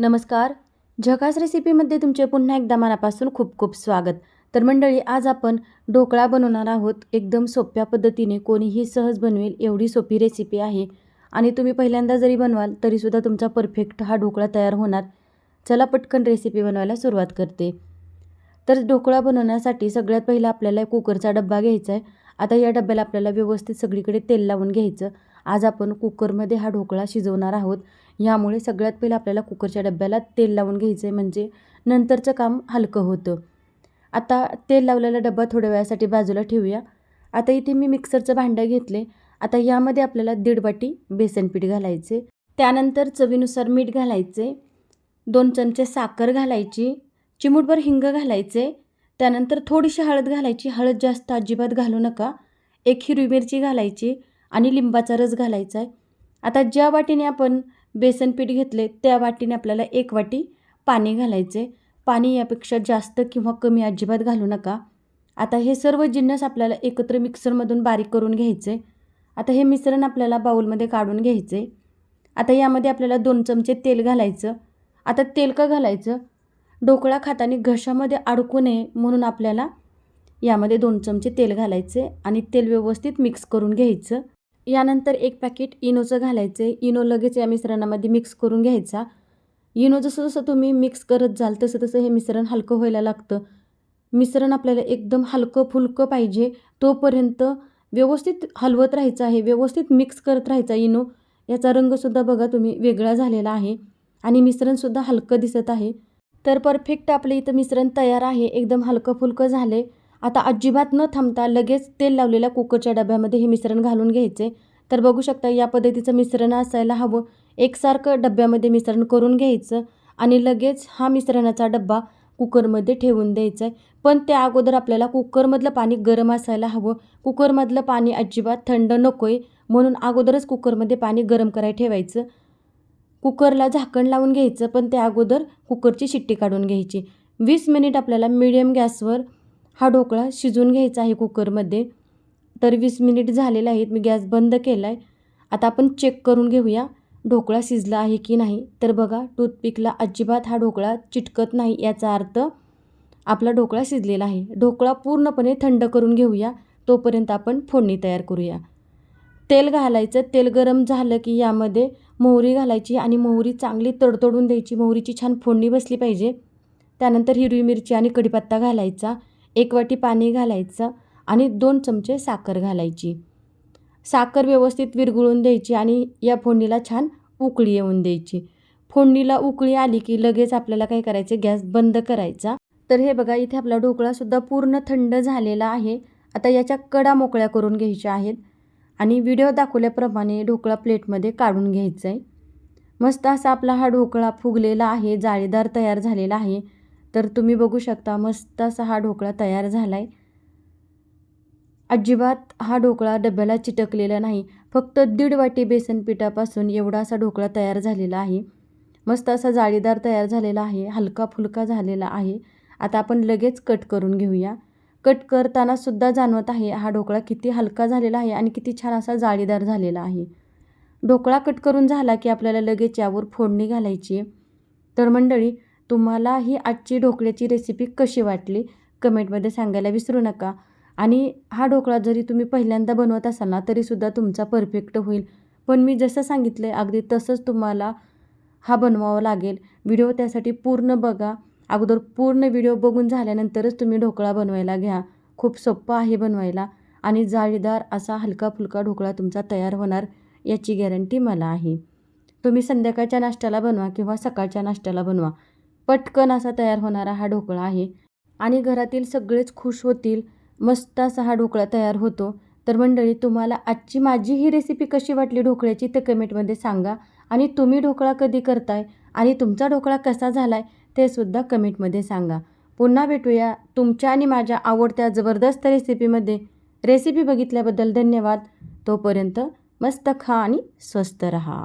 नमस्कार. झकास रेसिपीमध्ये तुमचे पुन्हा एकदा मनापासून खूप खूप स्वागत. तर मंडळी आज आपण ढोकळा बनवणार आहोत. एकदम सोप्या पद्धतीने कोणीही सहज बनवेल एवढी सोपी रेसिपी आहे. आणि तुम्ही पहिल्यांदा जरी बनवाल तरीसुद्धा तुमचा परफेक्ट हा ढोकळा तयार होणार. चला पटकन रेसिपी बनवायला सुरुवात करते. तर ढोकळा बनवण्यासाठी सगळ्यात पहिला आपल्याला कुकरचा डब्बा घ्यायचा आहे आता या डब्याला आपल्याला व्यवस्थित सगळीकडे तेल लावून घ्यायचं. आज आपण कुकरमध्ये हा ढोकळा शिजवणार आहोत. यामुळे सगळ्यात पहिलं आपल्याला कुकरच्या डब्याला तेल लावून घ्यायचं आहे म्हणजे नंतरचं काम हलकं होतं. आता तेल लावलेला डबा थोड्या वेळासाठी बाजूला ठेवूया. आता इथे मी मिक्सरचं भांडं घेतले आता यामध्ये आपल्याला दीड वाटी बेसन पीठ घालायचे त्यानंतर चवीनुसार मीठ घालायचे दोन चमचे साखर घालायची. चिमूटभर हिंग घालायचे त्यानंतर थोडीशी हळद घालायची. हळद जास्त अजिबात घालू नका. एक हिरवी मिरची घालायची. आणि लिंबाचा रस घालायचा आहे. आता ज्या वाटीने आपण बेसन पीठ घेतले त्या वाटीने आपल्याला एक वाटी पाणी घालायचे पाणी यापेक्षा जास्त किंवा कमी अजिबात घालू नका. आता हे सर्व जिन्नस आपल्याला एकत्र मिक्सरमधून बारीक करून घ्यायचे आता हे मिश्रण आपल्याला बाऊलमध्ये काढून घ्यायचे आता यामध्ये आपल्याला दोन चमचे तेल घालायचं. आता तेल का घालायचं? ढोकळा खाताना घशामध्ये अडकू नये म्हणून आपल्याला यामध्ये दोन चमचे तेल घालायचे आणि तेल व्यवस्थित मिक्स करून घ्यायचं. यानंतर एक पॅकेट इनोचं घालायचं आहे इनो लगेच या मिश्रणामध्ये मिक्स करून घ्यायचा. इनो जसं जसं तुम्ही मिक्स करत जाल तसं तसं हे मिश्रण हलकं व्हायला लागतं. मिश्रण आपल्याला एकदम हलकं फुलकं पाहिजे. तोपर्यंत व्यवस्थित हलवत राहायचं आहे. व्यवस्थित मिक्स करत राहायचा इनो. याचा रंगसुद्धा बघा तुम्ही वेगळा झालेला आहे. आणि मिश्रणसुद्धा हलकं दिसत आहे. तर परफेक्ट आपलं इथं मिश्रण तयार आहे. एकदम हलकं फुलकं झाले आता अजिबात न थांबता लगेच तेल लावलेल्या कुकरच्या डब्यामध्ये हे मिश्रण घालून घ्यायचे. तर बघू शकता या पद्धतीचं मिश्रण असायला हवं. एकसारखं डब्यामध्ये मिश्रण करून घ्यायचं आणि लगेच हा मिश्रणाचा डब्बा कुकरमध्ये ठेवून द्यायचा आहे. पण त्या अगोदर आपल्याला कुकरमधलं पाणी गरम असायला हवं. कुकरमधलं पाणी अजिबात थंड नको आहे म्हणून अगोदरच कुकरमध्ये पाणी गरम करायला ठेवायचं. कुकरला झाकण लावून घ्यायचं पण त्या अगोदर कुकरची शिट्टी काढून घ्यायची. वीस मिनिट आपल्याला मिडियम गॅसवर हा ढोकळा शिजून घ्यायचा आहे कुकरमध्ये. तर वीस मिनिट झालेले आहेत मी गॅस बंद केला आहे आता आपण चेक करून घेऊया ढोकळा शिजला आहे की नाही. तर बघा टूथपिकला अजिबात हा ढोकळा चिटकत नाही याचा अर्थ आपला ढोकळा शिजलेला आहे. ढोकळा पूर्णपणे थंड करून घेऊया तोपर्यंत आपण फोडणी तयार करूया. तेल घालायचं तेल गरम झालं की यामध्ये मोहरी घालायची आणि मोहरी चांगली तडतडून द्यायची. मोहरीची छान फोडणी बसली पाहिजे. त्यानंतर हिरवी मिरची आणि कढीपत्ता घालायचा. एक वाटी पाणी घालायचं आणि दोन चमचे साखर घालायची. साखर व्यवस्थित विरघळून द्यायची आणि या फोडणीला छान उकळी येऊन द्यायची. फोडणीला उकळी आली की लगेच आपल्याला काय करायचं गॅस बंद करायचा. तर हे बघा इथे आपला ढोकळासुद्धा पूर्ण थंड झालेला आहे. आता याच्या कडा मोकळ्या करून घ्यायच्या आहेत आणि व्हिडिओ दाखवल्याप्रमाणे ढोकळा प्लेटमध्ये काढून घ्यायचं आहे मस्त असा आपला हा ढोकळा फुगलेला आहे जाळीदार तयार झालेला आहे. तर तुम्ही बघू शकता मस्त असा हा ढोकळा तयार झाला आहे अजिबात हा ढोकळा डब्याला चिटकलेला नाही. फक्त दीड वाटी बेसन पिठापासून एवढा असा ढोकळा तयार झालेला आहे. मस्त असा जाळीदार तयार झालेला आहे हलका फुलका झालेला आहे. आता आपण लगेच कट करून घेऊया. कट करताना सुद्धा जाणवत आहे हा ढोकळा किती हलका झालेला आहे आणि किती छान असा जाळीदार झालेला आहे. ढोकळा कट करून झाला की आपल्याला लगेच यावर फोडणी घालायची. तर मंडळी तुम्हाला ही आजची ढोकळ्याची रेसिपी कशी वाटली? कमेंटमध्ये सांगायला विसरू नका. आणि हा ढोकळा जरी तुम्ही पहिल्यांदा बनवत असाल ना तरीसुद्धा तुमचा परफेक्ट होईल. पण मी जसं सांगितलं आहे अगदी तसंच तुम्हाला हा बनवावा लागेल. व्हिडिओ त्यासाठी पूर्ण बघा. अगोदर पूर्ण व्हिडिओ बघून झाल्यानंतरच तुम्ही ढोकळा बनवायला घ्या. खूप सोप्पा आहे बनवायला. आणि जाळीदार असा हलका फुलका ढोकळा तुमचा तयार होणार याची गॅरंटी मला आहे. तुम्ही संध्याकाळच्या नाश्त्याला बनवा किंवा सकाळच्या नाश्त्याला बनवा. पटकन असा तयार होणारा हा ढोकळा आहे. आणि घरातील सगळेच खुश होतील. मस्त असा हा ढोकळा तयार होतो. तर मंडळी तुम्हाला आजची माझी ही रेसिपी कशी वाटली ढोकळ्याची ते कमेंटमध्ये सांगा. आणि तुम्ही ढोकळा कधी करताय? आणि तुमचा ढोकळा कसा झाला आहे ते सुद्धा कमेंटमध्ये सांगा. पुन्हा भेटूया तुमच्या आणि माझ्या आवडत्या जबरदस्त रेसिपीमध्ये रेसिपी बघितल्याबद्दल धन्यवाद. तोपर्यंत मस्त खा आणि स्वस्त रहा.